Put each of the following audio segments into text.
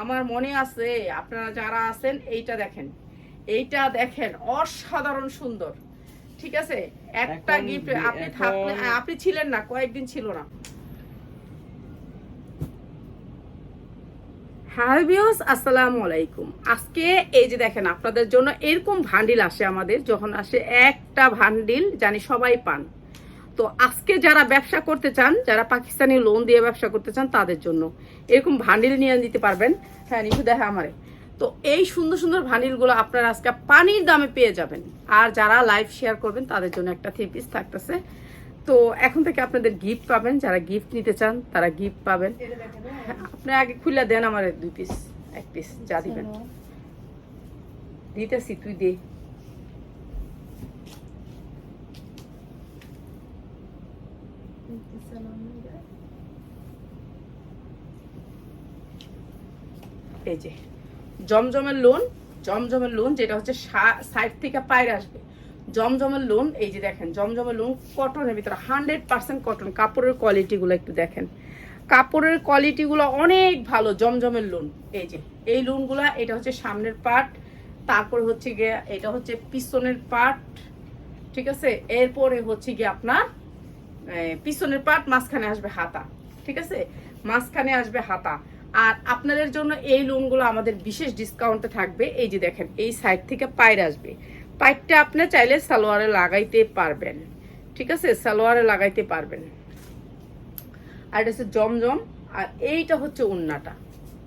আমার মনে আছে আপনারা যারা আছেন এইটা দেখেন। এইটা দেখেন অসাধারণ সুন্দর। ঠিক আছে? একটা গিফট আপনি থাকলে আপনি ছিলেন না কয়েকদিন ছিল না। হাই আসসালামু আলাইকুম। আজকে এই যে দেখেন আপনাদের জন্য এরকম ভান্ডিল আসে আমাদের যখন আসে একটা ভান্ডিল জানি সবাই পান। তো আজকে যারা ব্যবসা করতে চান যারা পাকিস্তানি লোন দিয়ে ব্যবসা করতে চান তাদের জন্য। এরকম ভান্ডিল নিয়ে দিতে পারবেন। হ্যাঁ নিশু দেখা আমারে। তো এই সুন্দর সুন্দর ভান্ডিলগুলো আপনারা আজকে পানির দামে পেয়ে যাবেন। আর যারা লাইভ শেয়ার করবেন তাদের জন্য একটা থ্রি পিস থাকতেছে। তো এখন থেকে আপনাদের গিফট পাবেন। যারা গিফট নিতে চান তারা গিফট পাবেন। হ্যাঁ, আপনি আগে খুলে দেন আমার দুই পিস এক পিস যা দিবেন। দিতেছি তুই দে। এই যে, জমজমের লোন জমজমের লোন যেটা হচ্ছে সাইড থেকে পায়ের আসবে। জমজমের লোন এই যে দেখেন, জমজমের লোন কটনের ভিতরে হান্ড্রেড পার্সেন্ট কটন কাপড়ের কোয়ালিটিগুলো একটু দেখেন। কাপড়ের কোয়ালিটিগুলো অনেক ভালো, জমজমের লোন এই যে, এই লোনগুলা এটা হচ্ছে সামনের পার্ট তারপর হচ্ছে গিয়ে এটা হচ্ছে পিছনের পার্ট ঠিক আছে? এরপরে হচ্ছে গিয়ে আপনার পিছনের পার্ট মাঝখানে আসবে হাতা, ঠিক আছে? মাঝখানে আসবে হাতা। আর আপনাদের জন্য এই লোনগুলো আমাদের বিশেষ ডিসকাউন্টে থাকবে। এই যে দেখেন, এই সাইড থেকে পায়ের আসবে। পাইপটা আপনি চাইলে সালোয়ারে লাগাইতে পারবেন। ঠিক আছে? সালোয়ারে লাগাইতে পারবেন। আর এটা হচ্ছে জমজম, আর এইটা হচ্ছে উন্নাটা।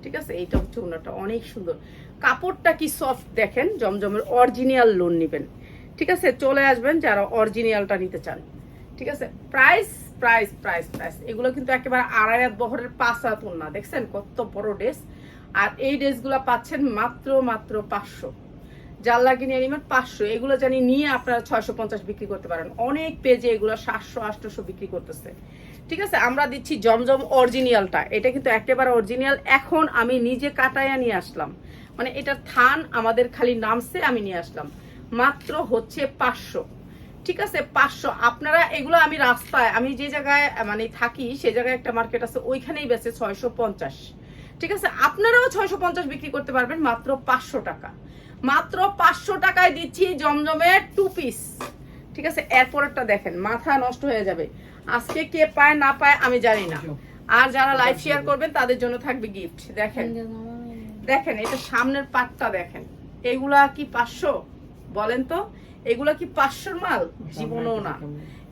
ঠিক আছে? এইটা হচ্ছে উন্নাটা। অনেক সুন্দর। কাপড়টা কি সফট দেখেন? জমজমের অরিজিনাল লোন নেবেন। ঠিক আছে? চলে আসবেন যারা অরিজিনালটা নিতে চান। ঠিক আছে? Price price price price. এগুলো কিন্তু একেবারে আড়াই হাত বহরের পাঁচ হাত দেখছেন কত বড় ড্রেস? আর এই ড্রেসগুলো পাচ্ছেন মাত্র মাত্র পাঁচশো। যার লাগিয়ে নিয়ে পাঁচশো। এগুলো জানি নিয়ে আপনারা ছয়শো পঞ্চাশ বিক্রি করতে পারেন। অনেক পেজে এগুলো সাতশো আটশোশো বিক্রি করতেছে। ঠিক আছে, আমরা দিচ্ছি জমজম অরিজিনালটা। এটা কিন্তু একেবারে অরিজিনাল। এখন আমি নিজে কাটাইয়া নিয়ে আসলাম। মানে এটার থান আমাদের খালি নামছে, আমি নিয়ে আসলাম। মাত্র হচ্ছে পাঁচশো। ঠিক আছে, পাঁচশো। আপনারা এগুলো আমি রাস্তায়, আমি যে জায়গায় মানে থাকি, সে জায়গায় একটা মার্কেট আছে, ওইখানেই বেচে ছয়শো পঞ্চাশ। ঠিক আছে, আপনারাও ছয়শো পঞ্চাশ বিক্রি করতে পারবেন মাত্র পাঁচশো টাকা। মাত্র পাঁচশো টাকায় দিচ্ছি জমজমের টু পিস ঠিক আছে, এরপরেরটা দেখেন, মাথা নষ্ট হয়ে যাবে। আজকে কে পায়, না পায়, আমি জানি না। আর যারা লাইভ শেয়ার করবেন, তাদের জন্য থাকবে গিফট দেখেন দেখেন এটা সামনের পাটটা দেখেন, এগুলা কি পাঁচশো? বলেন তো এগুলা কি পাঁচশোর মাল? জীবনও না।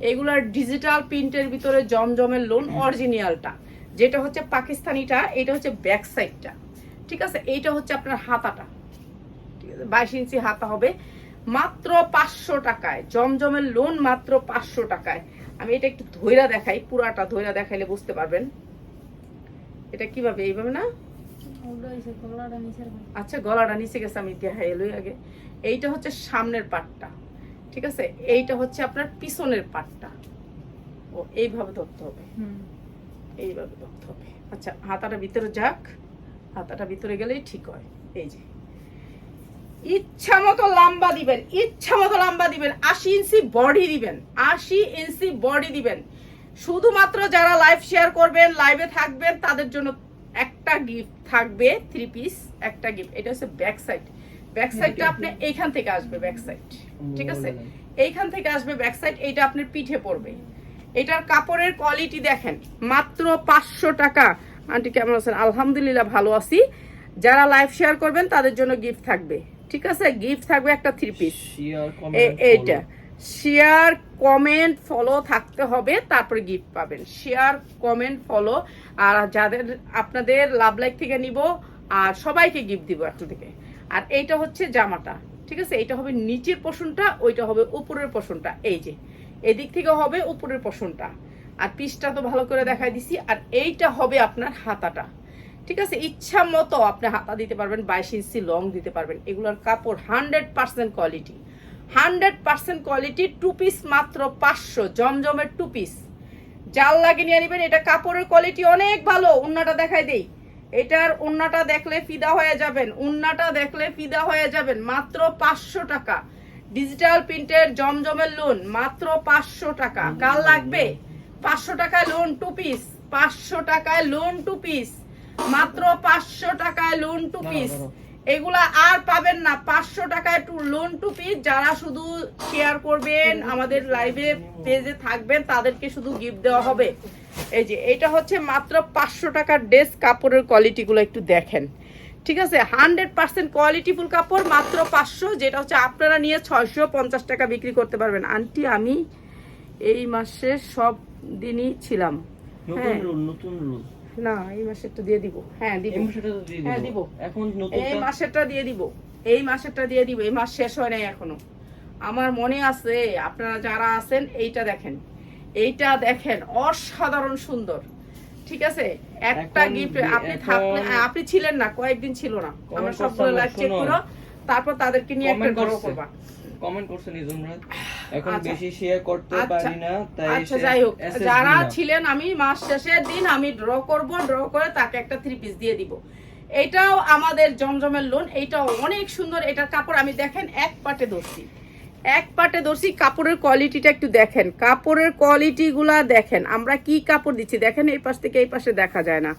এগুলার ডিজিটাল প্রিন্টের ভিতরে জমজমের লোন অরিজিনালটা যেটা হচ্ছে পাকিস্তানিটা এটা হচ্ছে ব্যাক সাইডটা ঠিক আছে? এইটা হচ্ছে আপনার হাতাটা। ঠিক আছে? বাইশ ইঞ্চি হাতা হবে। মাত্র পাঁচশো টাকায়। জমজমের লোন মাত্র পাঁচশো টাকায়। আমি এটা একটু ধৈরা দেখাই পুরাটা ধৈরা দেখাইলে বুঝতে পারবেন। এটা কীভাবে? এইভাবে না? আচ্ছা গলাটা নিচে গেছে আমি দেখাই এলোই আগে। এইটা হচ্ছে সামনের পাটটা। ঠিক আছে? এইটা হচ্ছে আপনার পিছনের পাটটা। ও এইভাবে ধরতে হবে। এইভাবে ধরতে হবে। আচ্ছা হাতাটা ভিতরে যাক। হাতাটা ভিতরে গেলেই ঠিক হয়। এই যে। ইচ্ছা মতো লম্বা দিবেন ইচ্ছা মতো লম্বা দিবেন আশি ইঞ্চি বডি দিবেন আশি ইঞ্চি বডি দিবেন। শুধুমাত্র যারা লাইভ শেয়ার করবেন লাইভে থাকবেন তাদের জন্য একটা গিফট থাকবে থ্রি পিস একটা গিফট। এটা হচ্ছে ব্যাক সাইড ব্যাক সাইডটা আপনি এইখান থেকে আসবে ব্যাক সাইড ঠিক আছে? এইখান থেকে আসবে ব্যাক সাইড এইটা আপনার পিঠে পড়বে। এটার কাপড়ের কোয়ালিটি দেখেন মাত্র পাঁচশো টাকা। আন্টি কেমন আছেন? আলহামদুলিল্লাহ ভালো আছি। যারা লাইভ শেয়ার করবেন তাদের জন্য গিফট থাকবে। ঠিক আছে? গিফট থাকবে একটা থ্রি পিস এইটা। শেয়ার কমেন্ট ফলো থাকতে হবে তারপরে গিফট পাবেন। শেয়ার কমেন্ট ফলো আর যাদের আপনাদের লাভ লাইক থেকে নিব আর সবাইকে গিফট দিব এখন থেকে। আর এইটা হচ্ছে জামাটা, ঠিক আছে? এইটা হবে নিচের পোষণটা ওইটা হবে উপরের পোষণটা এই যে। এদিক থেকে হবে উপরের পোষণটা আর পিসটা তো ভালো করে দেখাই দিছি, আর এইটা হবে আপনার হাতাটা, ঠিক আছে? ইচ্ছা মতো আপনি হাতা দিতে পারবেন, বাইশ ইঞ্চি লং দিতে পারবেন। এগুলোর কাপড় hundred percent quality. Hundred percent quality, two piece মাত্র পাঁচশো, জমজমের টু পিস। জাল লাগিয়ে নিয়ে নেবেন, এটা কাপড়ের কোয়ালিটি অনেক ভালো। উন্নাটা দেখাই দেই। এটার উন্নাটা দেখলে ফিদা হয়ে যাবেন উন্নাটা দেখলে ফিদা হয়ে যাবেন মাত্র পাঁচশো টাকা। ডিজিটাল প্রিন্টের জমজমের লোন মাত্র পাঁচশো টাকা। কাল লাগবে? পাঁচশো টাকায় লোন টু পিস পাঁচশো টাকায় লোন টু পিস মাত্র পাঁচশো টাকায় লোন টু পিস। এগুলা আর পাবেন না পাঁচশো টাকায় টু লোন টু পিস যারা শুধু শেয়ার করবেন আমাদের লাইভে পেজে থাকবেন তাদেরকে শুধু গিফট দেওয়া হবে। এই যে এটা হচ্ছে মাত্র পাঁচশো টাকার ড্রেস কাপড়ের কোয়ালিটিগুলো একটু দেখেন। ঠিক আছে? হান্ড্রেড পার্সেন্ট কোয়ালিটিফুল কাপড় মাত্র পাঁচশো যেটা হচ্ছে আপনারা নিয়ে ছয়শো পঞ্চাশ টাকা বিক্রি করতে পারবেন। আন্টি আমি এই মাসে সব দিনই ছিলাম। হ্যাঁ। নতুন রুল। না এই মাসেরটা দিয়ে দিব। হ্যাঁ দিব। হ্যাঁ, দিব। এখন এই মাসেরটা দিয়ে দিব। এই মাসেরটা দিয়ে দিব। এই মাস শেষ হয় নাই এখনও। আমার মনে আছে আপনারা যারা আছেন এইটা দেখেন। এইটা দেখেন অসাধারণ সুন্দর। ঠিক আছে? একটা গিফট আপনি থাকলে আপনি ছিলেন না কয়েকদিন ছিল না। আমরা সবগুলো লাইভ চেক করো তারপর তাদেরকে নিয়ে একটা করবা। কমেন্ট করছে নিজম এখন আচ্ছা। বেশি শেয়ার করতে আচ্ছা। পারি না তাই আচ্ছা যাই হোক যারা ছিলেন আমি মাস শেষের দিন আমি ড্র করব ড্র করে তাকে একটা থ্রি পিস দিয়ে দিব। এটাও আমাদের জমজমের লোন এইটাও অনেক সুন্দর এটার কাপড় আমি দেখেন এক পাটে ধরছি। এক পাটে ধরছি কাপড়ের কোয়ালিটিটা একটু দেখেন। কাপড়ের কোয়ালিটিগুলা দেখেন। আমরা কি কাপড় দিচ্ছি? দেখেন এই পাশ থেকে এই পাশে দেখা যায় না।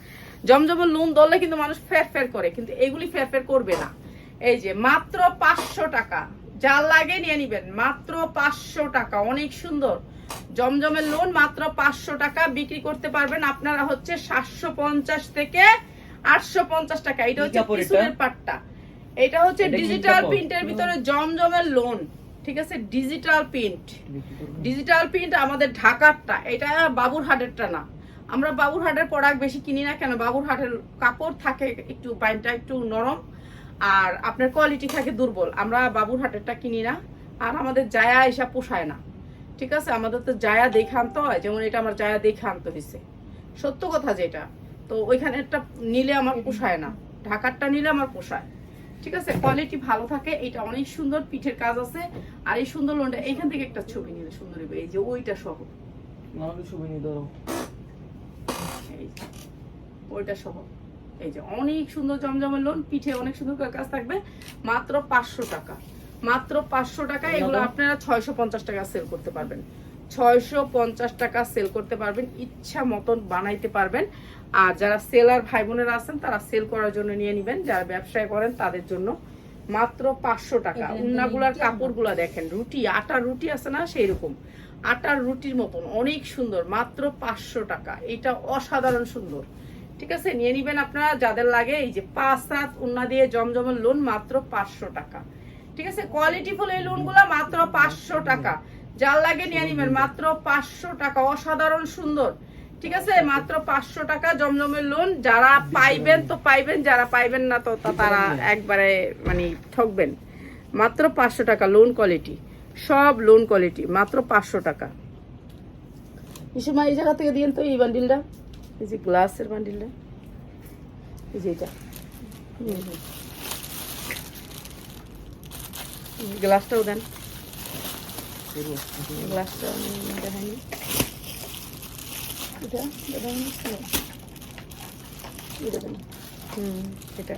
জমজমের লোন ধরলে কিন্তু মানুষ ফের ফের করে কিন্তু এগুলি ফের ফের করবে না। এই যে মাত্র পাঁচশো টাকা। যা লাগে নিয়ে নিবেন। মাত্র পাঁচশো টাকা। অনেক সুন্দর। জমজমের লোন মাত্র পাঁচশো টাকা। বিক্রি করতে পারবেন আপনারা হচ্ছে সাতশো পঞ্চাশ থেকে আটশো পঞ্চাশ টাকা। এটা হচ্ছে? পিছনের পাটটা। এটা হচ্ছে ডিজিটাল প্রিন্টের ভিতরে জমজমের লোন ঠিক আছে? ডিজিটাল প্রিন্ট ডিজিটাল প্রিন্ট আমাদের ঢাকারটা এটা বাবুরহাটেরটা না। আমরা বাবুরহাটের প্রোডাক্ট বেশি কিনি না কেন? বাবুরহাটের কাপড় থাকে একটু বাইনটা একটু নরম আর আপনার কোয়ালিটি থাকে দুর্বল। আমরা বাবুরহাটেরটা কিনি না আর আমাদের জায়া এসব পোষায় না। ঠিক আছে? আমাদের তো জায়া দেখে আনতে হয় যেমন এটা আমার জায়া দেখে আনতে হয়েছে সত্য কথা যেটা। তো ওইখানে একটা নিলে আমার পোষায় না। ঢাকারটা নিলে আমার পোষায়। ঠিক আছে? কোয়ালিটি ভালো থাকে এটা অনেক সুন্দর পিঠের কাজ আছে। আর এই সুন্দর লোনটা এইখান থেকে একটা ছবি নিলে সুন্দর হবে এই যে ওইটা সহ। আমাকে ছবি নিয়ে ধরো। ওইটা সহ। এই যে অনেক সুন্দর জমজমের লোন পিঠে অনেক সুন্দর কাজ থাকবে। মাত্র পাঁচশো টাকা। মাত্র পাঁচশো টাকা এগুলো আপনারা ছয়শো পঞ্চাশ টাকা সেল করতে পারবেন। ছয়শো পঞ্চাশ টাকা সেল করতে পারবেন ইচ্ছা মতন বানাইতে পারবেন। আর যারা সেলার ভাই বোনেরা আছেন তারা সেল করার জন্য নিয়ে নেবেন। যারা ব্যবসায় করেন তাদের জন্য মাত্র পাঁচশো টাকা। উন্নাগুলার কাপড়গুলা দেখেন রুটি আটা রুটি আছে না সেই রকম আটার রুটির মতন অনেক সুন্দর মাত্র পাঁচশো টাকা। এটা অসাধারণ সুন্দর। ঠিক আছে নিয়ে নিবেন আপনারা যাদের লাগে এই যে পাঁচ সাত উন্না দিয়ে জমজমের লোন মাত্র পাঁচশো টাকা। ঠিক আছে কোয়ালিটি ফুল এই লোনগুলো মাত্র পাঁচশো টাকা। যার লাগে নিয়ে নিবেন মাত্র পাঁচশো টাকা। অসাধারণ সুন্দর। ঠিক আছে? মাত্র পাঁচশো টাকা জমজমের লোন যারা পাইবেন তো পাইবেন, যারা পাইবেন না তো তারা একবারে মানে ঠকবেন। মাত্র পাঁচশো টাকা লোন কোয়ালিটি সব লোন কোয়ালিটি মাত্র পাঁচশো টাকা। ইসুমা এই জায়গা থেকে দিয়েন তো এই বান্ডিলটা এই যে গ্লাসের বান্ডিলটা এই যে এটা। গ্লাসটাও দেন। গ্লাসটা আমি দেখাইনি এটা দেখাইনি এটা দেন। হুম এটা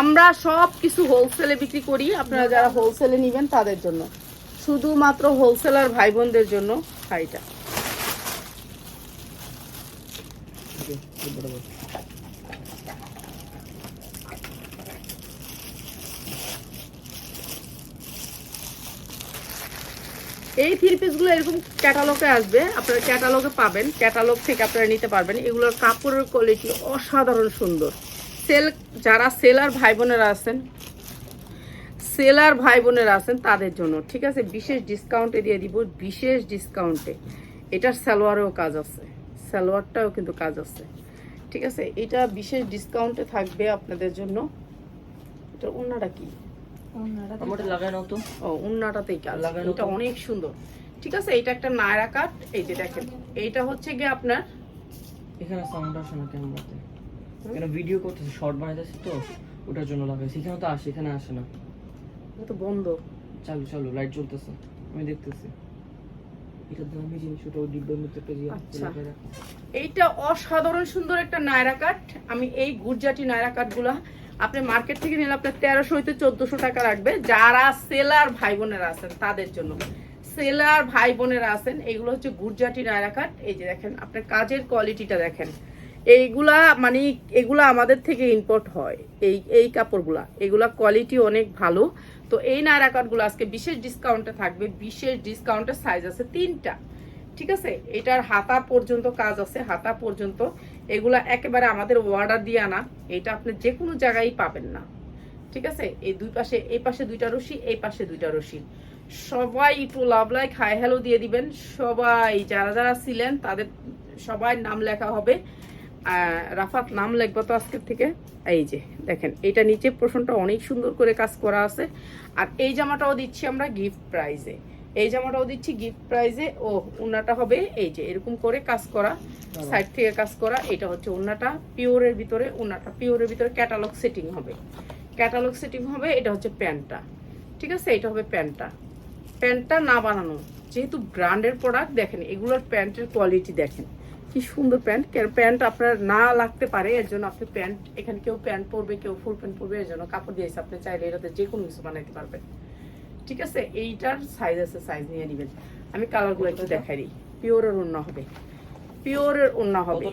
আমরা সব কিছু হোলসেলে বিক্রি করি আপনারা যারা হোলসেলে নেবেন তাদের জন্য। শুধুমাত্র হোলসেলার ভাই বোনদের জন্য শাড়িটা এই থ্রি পিসগুলো এরকম ক্যাটালগে আসবে, আপনারা ক্যাটালগে পাবেন। ক্যাটালগ থেকে আপনারা নিতে পারবেন। এগুলোর কাপড়ের কোয়ালিটি অসাধারণ সুন্দর। সেল যারা সেলার ভাই বোনেরা আছেন সেলার ভাই বোনেরা আছেন, তাদের জন্য, ঠিক আছে? বিশেষ ডিসকাউন্টে দিয়ে দিব, বিশেষ ডিসকাউন্টে এটার সালোয়ারেও কাজ আছে। সালোয়ারটাও কিন্তু কাজ আছে। ঠিক আছে? এটা বিশেষ ডিসকাউন্টে থাকবে আপনাদের জন্য। এটা অন্যটা কি? আমারটা লাগায় তো। ও উন্নাটাতেই কাজ। লাগানো এটা অনেক সুন্দর। ঠিক আছে এটা একটা নায়রা কাট এই যে দেখেন এইটা হচ্ছে গিয়ে আপনার এখানে সাউন্ড আসে না ক্যামেরাতে কেন ভিডিও করতেছি শর্ট বানাইতেছি তো ওটার জন্য লাগাইছি। এখানে তো আসে এখানে আসে না। তো বন্ধ। চালু চালু লাইট জ্বলতেছে। আমি দেখতেছি। এটা দামি জিনিস ওটা ডিব্বার মধ্যে একটা আচ্ছা। এইটা অসাধারণ সুন্দর একটা নায়রা কাট আমি এই গুজরাটি নায়রা কাটগুলা আপনি মার্কেট থেকে নিলে আপনার তেরোশো হইতে চোদ্দশো টাকা রাখবে যারা সেলার ভাই বোনেরা আছেন, তাদের জন্য। সেলার ভাই বোনেরা আছেন, এগুলো হচ্ছে গুজরাটি নায়রা কাট এই যে দেখেন, আপনার কাজের কোয়ালিটিটা দেখেন। এইগুলা মানে এগুলা আমাদের থেকে ইম্পোর্ট হয়, এই এই কাপড়গুলা। এগুলা কোয়ালিটি অনেক ভালো। তো এই নায়রা কাটগুলো আজকে বিশেষ ডিসকাউন্টে থাকবে, বিশেষ ডিসকাউন্টের সাইজ আছে তিনটা। ঠিক আছে? এটার হাতা পর্যন্ত কাজ আছে, হাতা পর্যন্ত। এগুলা একেবারে আমাদের অর্ডার দিয়ে আনা। এটা আপনি যে কোনো জায়গায় পাবেন না। ঠিক আছে? এই দুই পাশে, এই পাশে দুইটা রশি, এই পাশে দুইটা রশি। সবাই একটু লাভ লাইক হাই হ্যালো দিয়ে দিবেন। সবাই যারা যারা ছিলেন, তাদের সবাই নাম লেখা হবে। রাফাত, নাম লিখব তো আজকের থেকে? এই যে, দেখেন, এটা নিচে পোষণটা অনেক সুন্দর করে কাজ করা আছে। আর এই জামাটাও দিচ্ছি আমরা গিফট প্রাইজে এই জামাটাও দিচ্ছি গিফট প্রাইজে ও উন্নাটা হবে এই যে এরকম করে কাজ করা সাইড থেকে কাজ করা এটা হচ্ছে উন্নাটা। পিওরের ভিতরে উন্নাটা পিওরের ভিতরে ক্যাটালগ সেটিং হবে। ক্যাটালগ সেটিং হবে এটা হচ্ছে প্যান্টটা। ঠিক আছে? এটা হবে প্যান্টটা। প্যান্টটা না বানানো যেহেতু ব্র্যান্ডের প্রোডাক্ট দেখেন এগুলোর প্যান্টের কোয়ালিটি দেখেন। কি সুন্দর প্যান্ট। কেন প্যান্ট আপনার না লাগতে পারে এর জন্য আপনি প্যান্ট এখানে কেউ প্যান্ট পরবে কেউ ফুল প্যান্ট পরবে এর জন্য কাপড় দিয়েছে আপনি চাইলে এটাতে যে কোনো কিছু বানাইতে পারবেন। ঠিক আছে এইটার সাইজ আছে সাইজ নিয়ে নেবেন। আমি কালারগুলো একটু দেখাই দিই। পিওরের অন্য হবে। পিওরের অন্য হবে।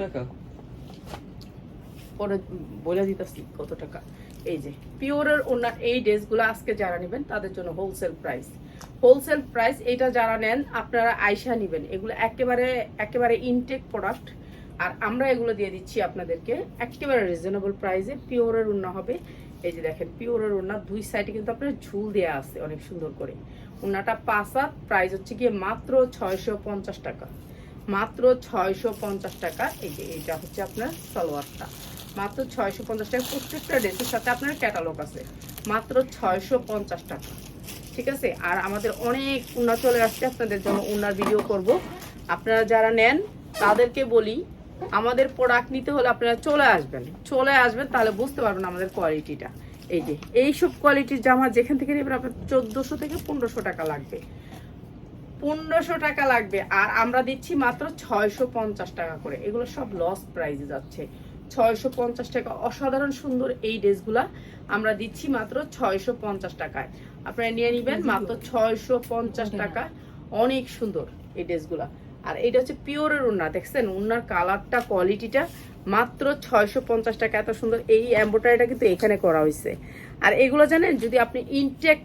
পরে বলে দিতেছি কত টাকা। এই যে পিওরের ওনার এই ড্রেসগুলো আজকে যারা নেবেন তাদের জন্য হোলসেল প্রাইস হোলসেল প্রাইস এটা যারা নেন আপনারা আয়সা নেবেন। এগুলো একেবারে একেবারে ইনটেক প্রোডাক্ট আর আমরা এগুলো দিয়ে দিচ্ছি আপনাদেরকে একেবারে রিজনেবল প্রাইসে পিওরের উন্না হবে। এই যে দেখেন, পিওরের উন্না দুই সাইডে কিন্তু আপনার ঝুল দেওয়া আছে অনেক সুন্দর করে। উন্নাটা পাঁচা প্রাইস হচ্ছে গিয়ে মাত্র ছয়শো পঞ্চাশ টাকা। মাত্র ছয়শো পঞ্চাশ টাকা, এই যে এইটা হচ্ছে আপনার সালোয়ারটা। মাত্র ছয়শো পঞ্চাশ টাকা, প্রত্যেকটা ড্রেসের সাথে আপনার ক্যাটালগ আছে। মাত্র ছয়শো পঞ্চাশ টাকা। ঠিক আছে? আর আমাদের অনেক উন্না চলে আসছে আপনাদের জন্য উন্নার ভিডিও করব। আপনারা যারা নেন, তাদেরকে বলি আমাদের প্রোডাক্ট নিতে হলে আপনারা চলে আসবেন। চলে আসবেন তাহলে বুঝতে পারবেন আমাদের কোয়ালিটিটা এই যে এইসব কোয়ালিটির জামা যেখান থেকে নেবেন আপনার চোদ্দোশো থেকে পনেরোশো টাকা লাগবে। পনেরোশো টাকা লাগবে আর আমরা দিচ্ছি মাত্র ছয়শো পঞ্চাশ টাকা করে। এগুলো সব লস প্রাইসে যাচ্ছে। ছয়শো পঞ্চাশ টাকা অসাধারণ সুন্দর এই ড্রেসগুলা আমরা দিচ্ছি মাত্র ছয়শো পঞ্চাশ টাকায়। আপনারা নিয়ে নিবেন মাত্র ছয়শো পঞ্চাশ টাকা। অনেক সুন্দর এই ড্রেসগুলা। আর এটা হচ্ছে পিওরের উন্না দেখছেন? উন্নার কালারটা কোয়ালিটিটা মাত্র ছয়শো পঞ্চাশ টাকা। এত সুন্দর এই এম্বোটারিটা কিন্তু এখানে করা হয়েছে। আর এগুলো জানেন, যদি আপনি ইনটেক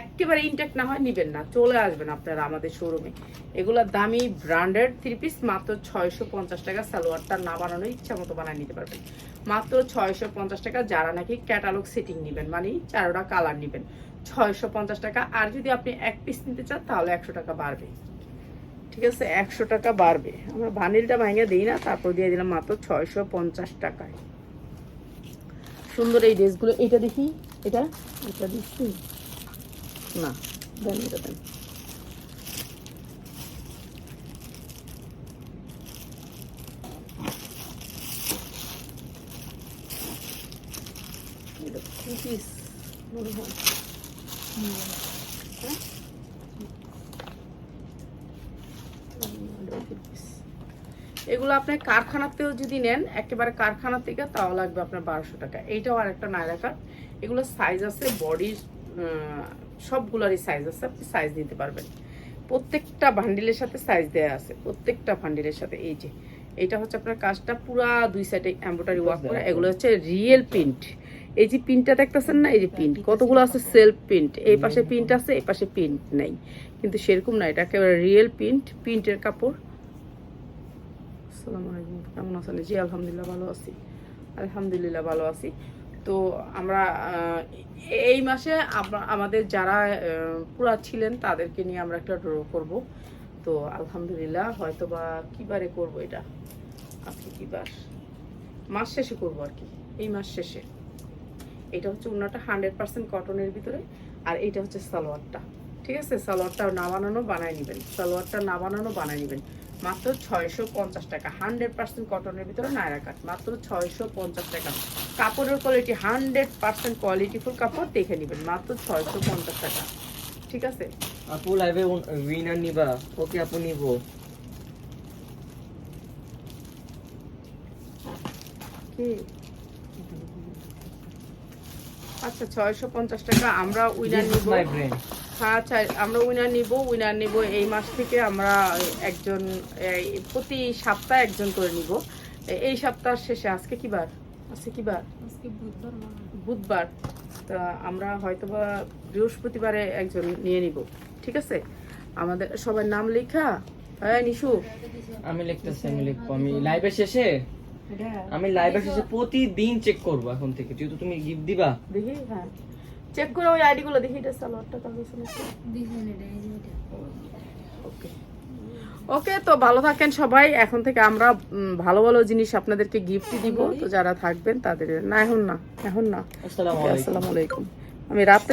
একেবারে ইনটেক না হয়, নিবেন না। চলে আসবেন আপনারা আমাদের শোরুমে এগুলো দামি ব্র্যান্ডেড থ্রি পিস মাত্র ছয়শো পঞ্চাশ টাকা। সালোয়ারটা না বানানোর ইচ্ছা মতো বানিয়ে নিতে পারবেন। মাত্র ছয়শো পঞ্চাশ টাকা যারা নাকি ক্যাটালগ সেটিং নেবেন মানে চারোটা কালার নেবেন। ছয়শো পঞ্চাশ টাকা। আর যদি আপনি এক পিস নিতে চান, তাহলে একশো টাকা বাড়বে। ঠিক আছে, একশো টাকা বাড়বে। আমরা ভানিলটা ভেঙে দিই না, তারপর দিয়ে দিলাম মাত্র ছয়শো পঞ্চাশ টাকায়। সুন্দর এই ড্রেসগুলো। এটা দেখি, এটা? এটা দিচ্ছি না, দেন, এটা দেন। piece মনে? এগুলো আপনি কারখানাতেও যদি নেন একেবারে কারখানা থেকে তাও লাগবে আপনার বারোশো টাকা। এইটাও আর একটা নায়রা কাট এগুলো সাইজ আছে বডির সবগুলোরই সাইজ আছে আপনি সাইজ নিতে পারবেন। প্রত্যেকটা ভান্ডিলের সাথে সাইজ দেওয়া আছে প্রত্যেকটা ভান্ডিলের সাথে। এই যে এটা হচ্ছে আপনার কাজটা পুরা দুই সাইডে এম্ব্রয়ডারি ওয়ার্ক করা। এগুলো হচ্ছে রিয়েল প্রিন্ট এই যে প্রিন্টটা দেখতেছেন না? এই যে প্রিন্ট কতগুলো আছে? সেলফ প্রিন্ট এই পাশে প্রিন্ট আছে এই পাশে প্রিন্ট নেই। কিন্তু সেরকম না এটা একেবারে রিয়েল প্রিন্ট প্রিন্টের কাপড়। আসসালামু আলাইকুম কেমন আছেন? জি, আলহামদুলিল্লাহ ভালো আছি। আলহামদুলিল্লাহ ভালো আছি। তো আমরা এই মাসে আমাদের যারা পুরা ছিলেন তাদেরকে নিয়ে আমরা একটা ড্র করব। তো আলহামদুলিল্লাহ হয়তো বা কী বারে করব এটা? আজকে কী বার? মাস শেষে করব আর কি। এই মাস শেষে। এটা হচ্ছে উন্নাটা হান্ড্রেড পার্সেন্ট কটনের ভিতরে আর এইটা হচ্ছে সালোয়ারটা। ঠিক আছে? সালোয়ারটা না বানানো বানায় নেবেন। সালোয়ারটা না বানানো বানায় নেবেন। মাত্র ছয়শো পঞ্চাশ টাকা। হান্ড্রেড পার্সেন্ট কটনের ভিতরে নায়রা কাট। মাত্র ছয়শো পঞ্চাশ টাকা। কাপড়ের কোয়ালিটি হান্ড্রেড পার্সেন্ট কোয়ালিটিফুল কাপড় দেখে নেবেন। মাত্র ছয়শো পঞ্চাশ টাকা। ঠিক আছে? আপু লাইভে উইনার নিবা। ওকে আপু নিব। আচ্ছা ছয়শো পঞ্চাশ টাকা আমরা উইনার নিব। হ্যাঁ আচ্ছা আমরা উইনার নিব উইনার নিব এই মাস থেকে আমরা একজন প্রতি সপ্তাহে একজন করে নিব। এই সপ্তাহ শেষে আজকে কি বার? আজকে কি বার? আজকে বুধবার বুধবার। তা আমরা হয়তোবা বৃহস্পতিবারে একজন নিয়ে নিব ঠিক আছে? আমাদের সবার নাম লেখা। হ্যাঁ নিশু। আমি লিখতেছি আমি লিখব। আমি লাইভের শেষে? আমি লাইভের শেষে প্রতিদিন চেক করব এখন থেকে যেহেতু তুমি গিফট দিবা। দেখি হ্যাঁ। চেক করে ওই আইডি গুলো দেখি এটা সালোয়ারটা শুনেছি। এটা। ওকে ওকে তো ভালো থাকেন সবাই। এখন থেকে আমরা ভালো ভালো জিনিস আপনাদেরকে গিফট দিব। তো যারা থাকবেন তাদের না এখন না এখন না। আসসালামু আলাইকুম। আমি রাত্রে